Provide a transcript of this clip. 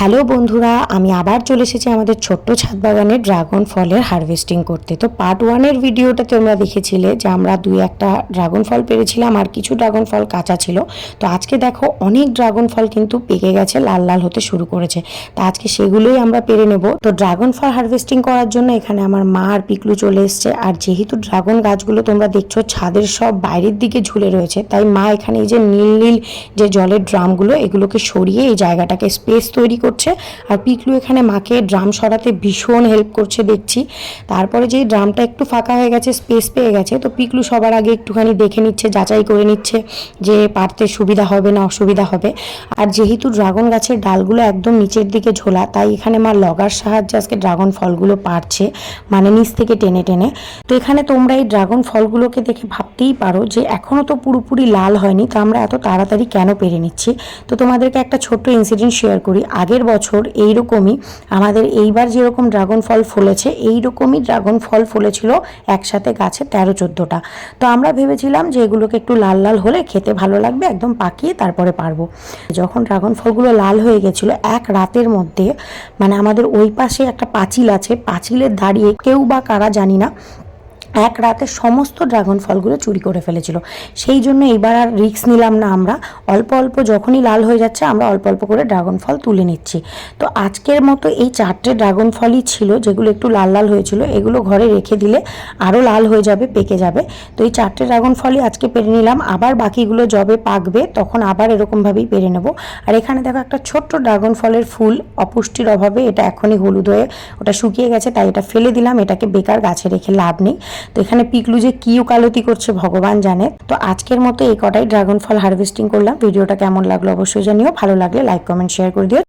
Hello বন্ধুরা, আমি আবার চলে এসেছি আমাদের ছোট্ট ছাদ বাগানে ড্রাগন ফলের হারভেস্টিং করতে। তো পার্ট ওয়ানের ভিডিওটা তোমরা দেখেছিলে যে আমরা দুই একটা ড্রাগন ফল পেরেছিলাম আর কিছু ড্রাগন ফল কাঁচা ছিল। তো আজকে দেখো অনেক ড্রাগন ফল কিন্তু পেকে গেছে, লাল লাল হতে শুরু করেছে। তা আজকে সেগুলোই আমরা পেরে নেব। তো ড্রাগন ফল হারভেস্টিং করার জন্য এখানে আমার মা আর পিকলু চলে এসছে। আর যেহেতু ড্রাগন গাছগুলো তোমরা দেখছ, ছাদের সব বাইরের দিকে ঝুলে রয়েছে, তাই মা এখানে এই যে নীল নীল যে জলের ড্রামগুলো, এগুলোকে সরিয়ে এই জায়গাটাকে স্পেস তৈরি করছে। আর পিকলু এখানে মাকে ড্রাম সরাতে ভীষণ হেল্প করছে, দেখছি। তারপরে যেই ড্রামটা একটু ফাঁকা হয়ে গেছে স্পেস পেয়ে গেছে, তো পিকলু সবার আগে একটুখানি দেখে নিচ্ছে, যাচাই করে নিচ্ছে যে পারতে সুবিধা হবে না অসুবিধা হবে। আর যেহেতু ড্রাগন গাছের ডালগুলো একদম নিচের দিকে ঝোলা, তাই এখানে মা লগার সাহায্যে আজকে ড্রাগন ফলগুলো পারছে মানে নিচ থেকে টেনে টেনে। তো এখানে তোমরা এই ড্রাগন ফলগুলোকে দেখে ভাবতেই পারো যে এখনও তো পুরোপুরি লাল হয়নি, তো আমরা এত তাড়াতাড়ি কেন পেরে নিচ্ছি? তো তোমাদেরকে একটা ছোট্ট ইনসিডেন্ট শেয়ার করি। আগের বছর এইরকমই আমাদের এইবার যেরকম ড্রাগন ফল ফলেছে, এইরকমই ড্রাগন ফল ফলেছিল একসাথে গাছে তেরো চোদ্দোটা। তো আমরা ভেবেছিলাম যে এগুলোকে একটু লাল লাল হলে খেতে ভালো লাগবে, একদম পাকিয়ে তারপরে পারব। যখন ড্রাগন ফলগুলো লাল হয়ে গেছিল, এক রাতের মধ্যে মানে আমাদের ওই পাশে একটা পাঁচিল আছে, পাঁচিলের দাঁড়িয়ে কেউ বা কারা জানি না এক রাতে সমস্ত ড্রাগন ফলগুলো চুরি করে ফেলেছিল। সেই জন্য এবার আর রিস্ক নিলাম না আমরা। অল্প অল্প যখনই লাল হয়ে যাচ্ছে, আমরা অল্প অল্প করে ড্রাগন ফল তুলে নিচ্ছি। তো আজকের মতো এই চারটে ড্রাগন ফলই ছিল, যেগুলো একটু লাল লাল হয়েছিল, এগুলো ঘরে রেখে দিলে আরও লাল হয়ে যাবে, পেকে যাবে। তো এই চারটে ড্রাগন ফলই আজকে পেরে নিলাম। আবার বাকিগুলো যবে পাকবে, তখন আবার এরকমভাবেই পেরে নেব। আর এখানে দেখো একটা ছোট্ট ড্রাগন ফলের ফুল, অপুষ্টির অভাবে এটা এখনই হলুদ হয়ে ওটা শুকিয়ে গেছে, তাই এটা ফেলে দিলাম। এটাকে বেকার গাছে রেখে লাভ নেই। তো এখানে পিকলু যে কি উকালতি করছে ভগবান জানে। তো আজকের মতো এই কটাই ড্রাগন ফল হারভেস্টিং করলাম। ভিডিওটা কেমন লাগল অবশ্যই জানিও। ভালো লাগলে লাইক, কমেন্ট শেয়ার করে দিও।